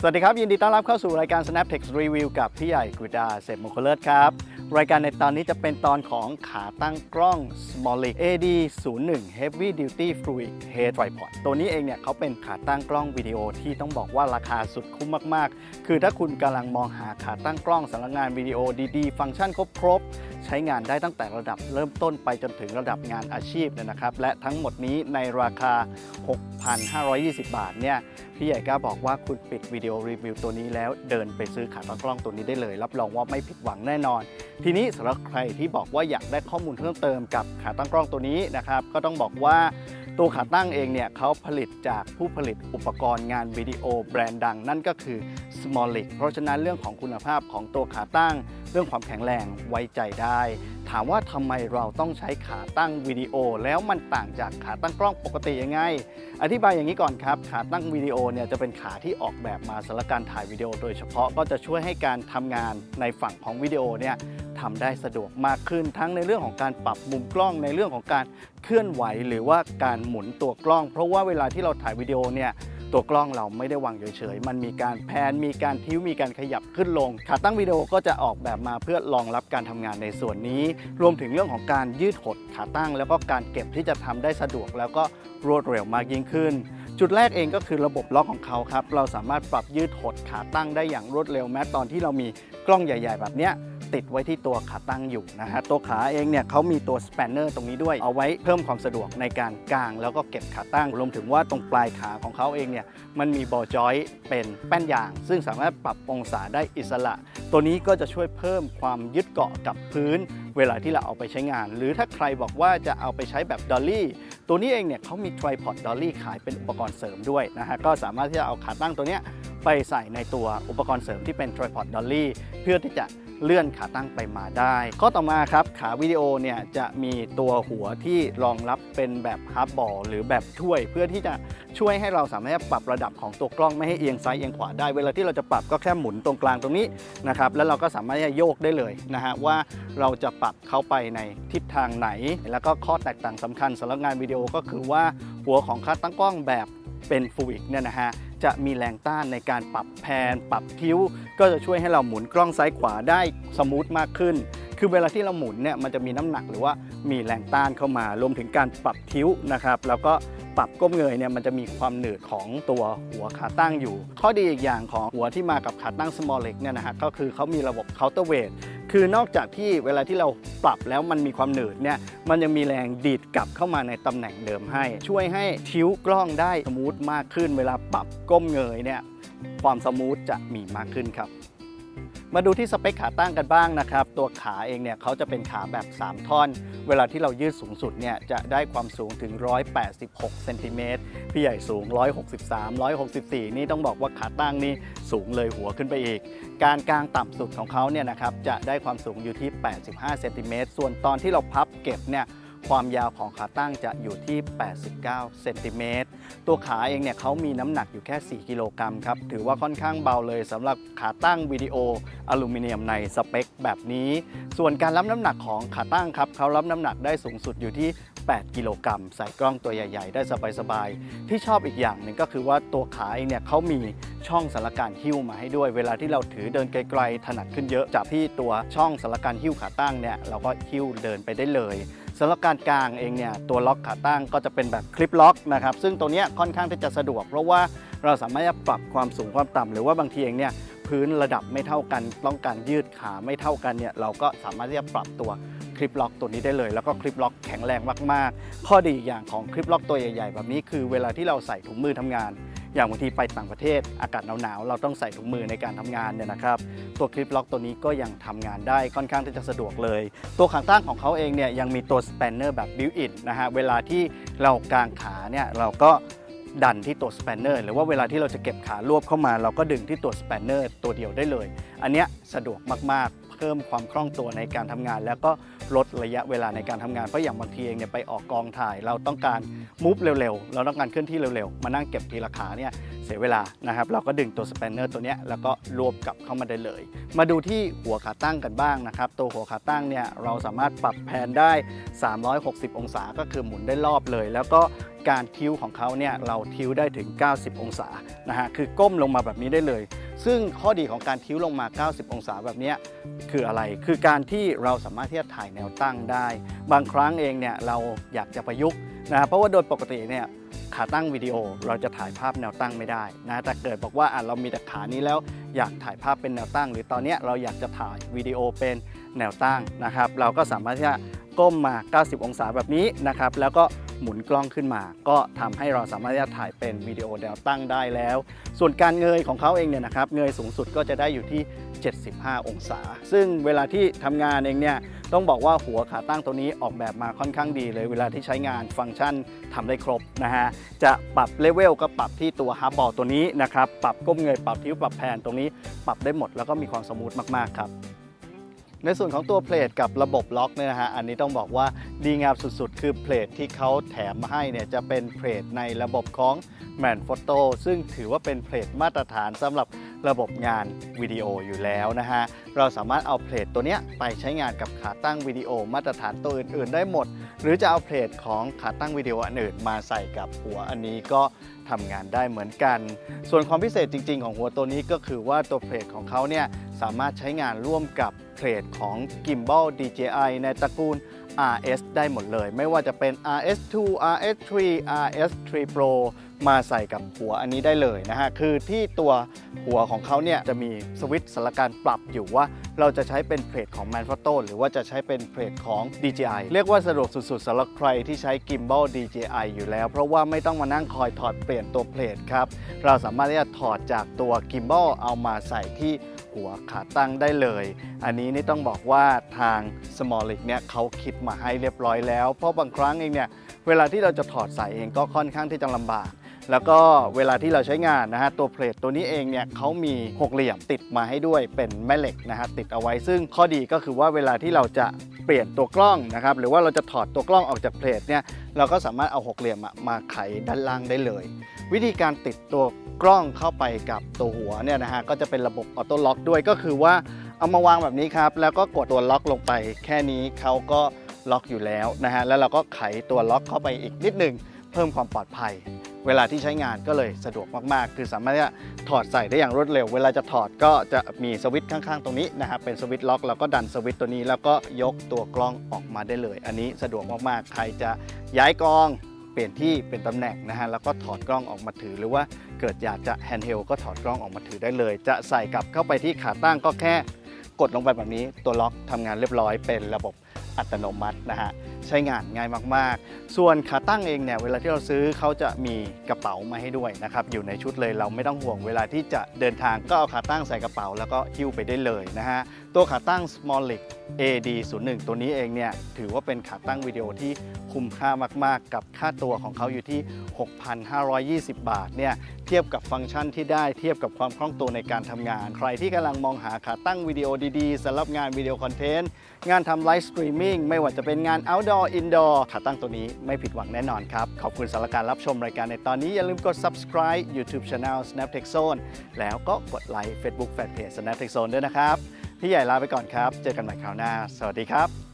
สวัสดีครับ ยินดีต้อนรับเข้าสู่รายการ Snap Tech Review กับพี่ใหญ่กฤษดาเศรษฐมงคลเลิศครับ รายการในตอนนี้จะเป็นตอนของขาตั้งกล้อง Smolic AD 0 1 Heavy Duty Fluid Head Tripod ตัวนี้เองเนี่ยเขาเป็นขาตั้งกล้องวิดีโอที่ต้องบอกว่าราคาสุดคุ้มมาก ๆ คือถ้าคุณกำลังมองหาขาตั้งกล้องสำหรับงานวิดีโอดี ๆ ฟังก์ชันครบ ๆ ใช้งานได้ตั้งแต่ระดับเริ่มต้นไปจนถึงระดับงานอาชีพเนี่ยนะครับ และทั้งหมดนี้ในราคา 6,520 บาทเนี่ยพี่ใหญ่กล้าบอกว่าคุณปิดวิดีโอรีวิวตัวนี้แล้วเดินไปซื้อขาตั้งกล้องตัวนี้ได้เลย รับรองว่าไม่ผิดหวังแน่นอน ทีนี้สำหรับใครที่บอกว่าอยากได้ข้อมูลเพิ่มเติมกับขาตั้งกล้องตัวนี้นะครับก็ต้องบอกว่า ตัวขาตั้งเองเนี่ยเขาผลิตจากผู้ผลิตอุปกรณ์งานวิดีโอแบรนด์ดัง นั่นก็คือ Smolic เพราะฉะนั้นเรื่องของคุณภาพของตัวขาตั้ง เรื่องความแข็งแรงไว้ใจได้ ถามว่าทำไมเราต้องใช้ขาตั้งวิดีโอ แล้วมันต่างจากขาตั้งกล้องปกติยังไง อธิบายอย่างนี้ก่อนครับ ขาตั้งวิดีโอเนี่ยจะเป็นขาที่ออกแบบมาสำหรับการถ่ายวิดีโอ โดยเฉพาะก็จะช่วยให้การทำงานในฝั่งของวิดีโอเนี่ย ทำได้สะดวกมากขึ้น ทั้งในเรื่องของการปรับมุมกล้องในเรื่องของการเคลื่อนไหว หรือว่าการหมุนตัวกล้อง เพราะว่าเวลาที่เราถ่ายวิดีโอเนี่ยตัวกล้องเราไม่ได้วางเฉยๆ มันมีการแพน มีการทิ้ว มีการขยับขึ้นลง ขาตั้งวิดีโอก็จะออกแบบมาเพื่อรองรับการทำงานในส่วนนี้ รวมถึงเรื่องของการยืดหดขาตั้ง แล้วก็การเก็บที่จะทำได้สะดวก แล้วก็รวดเร็วมากยิ่งขึ้น จุดแรกเองก็คือระบบล็อกของเขาครับ เราสามารถปรับยืดหดขาตั้งได้อย่างรวดเร็วแม้ตอนที่เรามีกล้องใหญ่ ๆ แบบเนี้ย ติดไว้ที่ตัวขาตั้งอยู่นะฮะตัวขาเองเนี่ยเขามีตัวสเปนเนอร์ตรงนี้ด้วยเอาไว้เพิ่มความสะดวกในการกาง แล้วก็เก็บขาตั้งรวมถึงว่าตรงปลายขาของเขาเองเนี่ยมันมีบอลจอยเป็นแป้นยาง ซึ่งสามารถปรับองศาได้อิสระ ตัวนี้ก็จะช่วยเพิ่มความยึดเกาะกับพื้น เวลาที่เราเอาไปใช้งาน หรือถ้าใครบอกว่าจะเอาไปใช้แบบดอลลี่ตัวนี้เองเนี่ยเขามี tripod dolly ขายเป็นอุปกรณ์เสริมด้วยนะฮะก็สามารถที่จะเอาขาตั้งตัวเนี้ยไปใส่ในตัวอุปกรณ์เสริมที่เป็น tripod dolly เพื่อที่จะ เลื่อนขาตั้งไปมาได้ ข้อต่อมาครับขาวิดีโอเนี่ยจะมีตัวหัวที่รองรับเป็นแบบฮาร์ b บอลหรือแบบถ้วย เพื่อที่จะช่วยให้เราสามารถปรับระดับของตัวกล้องไม่ให้เอียงซ้ายเอียงขวาได้ เวลาที่เราจะปรับก็แค่หมุนตรงกลางตรงนี้นะครับแล้วเราก็สามารถที่จะโยกได้เลยนะฮะว่าเราจะปรับเข้าไปในทิศทางไหน แล้วก็ข้อแตกต่างสำคัญสำหรับงานวิดีโอก็คือว่าหัวของขาตั้งกล้องแบบเป็นฟูวิกเนี่ยนะฮะ จะมีแรงต้านในการปรับแพน ปรับคิ้ว ก็จะช่วยให้เราหมุนกล้องซ้ายขวาได้สมูทมากขึ้น คือเวลาที่เราหมุนเนี่ยมันจะมีน้ำหนักหรือว่ามีแรงต้านเข้ามารวมถึงการปรับคิ้วนะครับแล้วก็ปรับก้มเงยเนี่ยมันจะมีความหนืดของตัวหัวขาตั้งอยู่ ข้อดีอีกอย่างของหัวที่มากับขาตั้ง small leg เนี่ยนะฮะก็คือเขามีระบบ counter weight คือนอกจากที่เวลาที่เราปรับแล้วมันมีความหนืดเนี่ยมันยังมีแรงดีดกลับเข้ามาในตำแหน่งเดิมให้ ช่วยให้ทิ้วกล้องได้สมูทมากขึ้น เวลาปรับก้มเงยเนี่ยความสมูทจะมีมากขึ้นครับ มาดูที่สเปคขาตั้งกันบ้างนะครับ ตัวขาเองเนี่ยเขาจะเป็นขาแบบ 3 ท่อน เวลาที่เรายืดสูงสุดเนี่ยจะได้ความสูงถึง 186เซนติเมตรพี่ใหญ่สูง 163 164 นี่ต้องบอกว่าขาตั้งนี่สูงเลยหัวขึ้นไปอีก การกลางต่ำสุดของเขาเนี่ยนะครับจะได้ความสูงอยู่ที่ 85เซนติเมตรส่วนตอนที่เราพับเก็บเนี่ย ความยาวของขาตั้งจะอยู่ที่ 89 เซนติเมตร ตัวขาเองเนี่ยเขามีน้ำหนักอยู่แค่ 4 กิโลกรัมครับ ถือว่าค่อนข้างเบาเลยสำหรับขาตั้งวิดีโออลูมิเนียมในสเปคแบบนี้ ส่วนการรับน้ำหนักของขาตั้งครับเขารับน้ำหนักได้สูงสุดอยู่ที่ 8 กิโลกรัม ใส่กล้องตัวใหญ่ ๆ ได้สบายๆ ที่ชอบอีกอย่างหนึ่งก็คือว่าตัวขาเองเนี่ยเขามีช่องสำหรับการหิ้วมาให้ด้วย เวลาที่เราถือเดินไกลๆถนัดขึ้นเยอะจากที่ตัวช่องสำหรับการหิ้วขาตั้งเนี่ยเราก็หิ้วเดินไปได้เลย สำหรับการกางเองเนี่ยตัวล็อกขาตั้งก็จะเป็นแบบคลิปล็อกนะครับซึ่งตัวเนี้ยค่อนข้างที่จะสะดวก เพราะว่าเราสามารถจะปรับความสูงความต่ำหรือว่าบางทีเองเนี่ยพื้นระดับไม่เท่ากัน ต้องการยืดขาไม่เท่ากันเนี่ยเราก็สามารถที่จะปรับตัวคลิปล็อกตัวนี้ได้เลย แล้วก็คลิปล็อกแข็งแรงมากๆ ข้อดีอีกอย่างของคลิปล็อกตัวใหญ่ๆ แบบนี้คือเวลาที่เราใส่ถุงมือทำงาน อย่างบางทีไปต่างประเทศอากาศหนาวๆเราต้องใส่ถุงมือในการทำงานเนี่ยนะครับ ตัวคลิปล็อกตัวนี้ก็ยังทำงานได้ค่อนข้างที่จะสะดวกเลย ตัวขาตั้งของเขาเองเนี่ยยังมีตัวสแปนเนอร์แบบบิวอินนะฮะเวลาที่เรากางขาเนี่ยเราก็ดันที่ตัวสแปนเนอร์หรือว่าเวลาที่เราจะเก็บขารวบเข้ามา เราก็ดึงที่ตัวสแปนเนอร์ตัวเดียวได้เลย อันเนี้ยสะดวกมากๆ เพิ่มความคล่องตัวในการทำงาน แล้วก็ลดระยะเวลาในการทำงาน เพราะอย่างบางทีเองเนี่ยไปออกกองถ่าย เราต้องการมูฟเร็วๆ เราต้องการเคลื่อนที่เร็วๆ มานั่งเก็บทีละขาเนี่ยเสียเวลานะครับ เราก็ดึงตัวสเปนเนอร์ตัวนี้แล้วก็รวบกลับเข้ามาได้เลย มาดูที่หัวขาตั้งกันบ้างนะครับ ตัวหัวขาตั้งเนี่ยเราสามารถปรับแผนได้ 360 องศาก็คือหมุนได้รอบเลย แล้วก็การทิวของเขาเนี่ยเราทิวได้ถึง 90 องศานะฮะคือก้มลงมาแบบนี้ได้เลย ซึ่งข้อดีของการทิ้วลงมา 90 องศาแบบนี้คืออะไร คือการที่เราสามารถที่จะถ่ายแนวตั้งได้ บางครั้งเองเนี่ยเราอยากจะประยุกต์นะเพราะว่าโดยปกติเนี่ยขาตั้งวิดีโอเราจะถ่ายภาพแนวตั้งไม่ได้นะแต่เกิดบอกว่าอะเรามีแต่ขานี้แล้วอยากถ่ายภาพเป็นแนวตั้ง หรือตอนนี้เราอยากจะถ่ายวิดีโอเป็นแนวตั้งนะครับ เราก็สามารถที่จะก้มมา 90 องศาแบบนี้นะครับ แล้วก็ หมุนกล้องขึ้นมา ก็ทำให้เราสามารถที่จะถ่ายเป็นวิดีโอแนวตั้งได้แล้ว ส่วนการเงยของเขาเองเนี่ยนะครับเงยสูงสุดก็จะได้อยู่ที่ 75 องศา ซึ่งเวลาที่ทำงานเองเนี่ยต้องบอกว่าหัวขาตั้งตัวนี้ออกแบบมาค่อนข้างดีเลย เวลาที่ใช้งานฟังก์ชันทำได้ครบนะฮะจะปรับเลเวลก็ปรับที่ตัวฮาร์บอลตัวนี้นะครับปรับก้มเงยปรับทิวปรับแผนตรงนี้ปรับได้หมดแล้วก็มีความสมูทมากๆครับ ในส่วนของตัวเพลทกับระบบล็อกเนี่ยนะฮะอันนี้ต้องบอกว่าดีงามสุดๆ คือเพลทที่เขาแถมมาให้เนี่ยจะเป็นเพลทในระบบของ m a n Photo ซึ่งถือว่าเป็นเพลทมาตรฐานสำหรับ ระบบงานวิดีโออยู่แล้วนะฮะ เราสามารถเอาเพลทตัวเนี้ยไปใช้งานกับขาตั้งวิดีโอมาตรฐานตัวอื่น ๆ ได้หมด หรือจะเอาเพลทของขาตั้งวิดีโออันอื่นมาใส่กับหัวอันนี้ก็ทำงานได้เหมือนกัน ส่วนความพิเศษจริง ๆ ของหัวตัวนี้ก็คือว่าตัวเพลทของเขาเนี่ยสามารถใช้งานร่วมกับเพลทของ Gimbal DJI ในตระกูล RS ได้หมดเลย ไม่ว่าจะเป็น RS2 RS3 RS3 Pro มาใส่กับหัวอันนี้ได้เลยนะฮะ คือที่ตัวหัวของเขาเนี่ยจะมีสวิตช์สารการปรับอยู่ว่า เราจะใช้เป็นเพลทของ Manfrotto หรือว่าจะใช้เป็นเพลทของ DJI เรียกว่าสะดวกสุดๆสำหรับใครที่ใช้ Gimbal DJI อยู่แล้ว เพราะว่าไม่ต้องมานั่งคอยถอดเปลี่ยนตัวเพลทครับ เราสามารถที่จะถอดจากตัว Gimbal เอามาใส่ที่หัวขาตั้งได้เลย อันนี้นี่ต้องบอกว่าทาง Smallic เนี่ยเขาคิดมาให้เรียบร้อยแล้ว เพราะบางครั้งเองเนี่ย เวลาที่เราจะถอดใส่เองก็ค่อนข้างที่จะลำบาก แล้วก็เวลาที่เราใช้งานนะฮะตัวเพลทตัวนี้เองเนี่ยเขามีหกเหลี่ยมติดมาให้ด้วยเป็นแม่เหล็กนะฮะติดเอาไว้ซึ่งข้อดีก็คือว่าเวลาที่เราจะเปลี่ยนตัวกล้องนะครับหรือว่าเราจะถอดตัวกล้องออกจากเพลทเนี่ยเราก็สามารถเอาหกเหลี่ยมอะมาไขด้านล่างได้เลย วิธีการติดตัวกล้องเข้าไปกับตัวหัวเนี่ยนะฮะก็จะเป็นระบบออโต้ล็อกด้วยก็คือว่าเอามาวางแบบนี้ครับ แล้วก็กดตัวล็อกลงไป แค่นี้เขาก็ล็อกอยู่แล้วนะฮะแล้วเราก็ไขตัวล็อกเข้าไปอีกนิดหนึ่งเพิ่มความปลอดภัย เวลาที่ใช้งานก็เลยสะดวกมากๆ คือสามารถที่จะถอดใส่ได้อย่างรวดเร็ว เวลาจะถอดก็จะมีสวิตช์ข้างๆ ตรงนี้นะครับเป็นสวิตช์ล็อกแล้วก็ดันสวิตช์ตัวนี้ แล้วก็ยกตัวกล้องออกมาได้เลย อันนี้สะดวกมากๆ ใครจะย้ายกล้องเปลี่ยนที่เป็นตำแหน่งนะฮะแล้วก็ถอดกล้องออกมาถือ หรือว่าเกิดอยากจะแฮนด์เฮลก็ถอดกล้องออกมาถือได้เลย จะใส่กลับเข้าไปที่ขาตั้งก็แค่กดลงไปแบบนี้ตัวล็อกทำงานเรียบร้อยเป็นระบบอัตโนมัตินะฮะ ใช้งานง่ายมากๆ ส่วนขาตั้งเองเนี่ยเวลาที่เราซื้อเขาจะมีกระเป๋ามาให้ด้วยนะครับอยู่ในชุดเลยเราไม่ต้องห่วงเวลาที่จะเดินทางก็เอาขาตั้งใส่กระเป๋า แล้วก็หิ้วไปได้เลยนะฮะ ตัวขาตั้ง Smallic AD01 ตัวนี้เองเนี่ยถือว่าเป็นขาตั้งวิดีโอที่คุ้มค่ามากๆ กับค่าตัวของเขาอยู่ที่ 6,520 บาทเนี่ยเทียบกับฟังก์ชันที่ได้เทียบกับความคล่องตัวในการทำงาน ใครที่กำลังมองหาขาตั้งวิดีโอดีๆสำหรับงานวิดีโอคอนเทนต์ งานทำไลฟ์สตรีมมิ่งไม่ว่าจะเป็นงาน outdoor indoor ขาตั้งตัวนี้ไม่ผิดหวังแน่นอนครับ ขอบคุณสำหรับการรับชมรายการในตอนนี้อย่าลืมกด subscribe YouTube Channel Snaptech Zone แล้วก็กดไลค์ Facebook Fanpage Snaptech Zone ด้วยนะครับ พี่ใหญ่ลาไปก่อนครับ เจอกันใหม่คราวหน้า สวัสดีครับ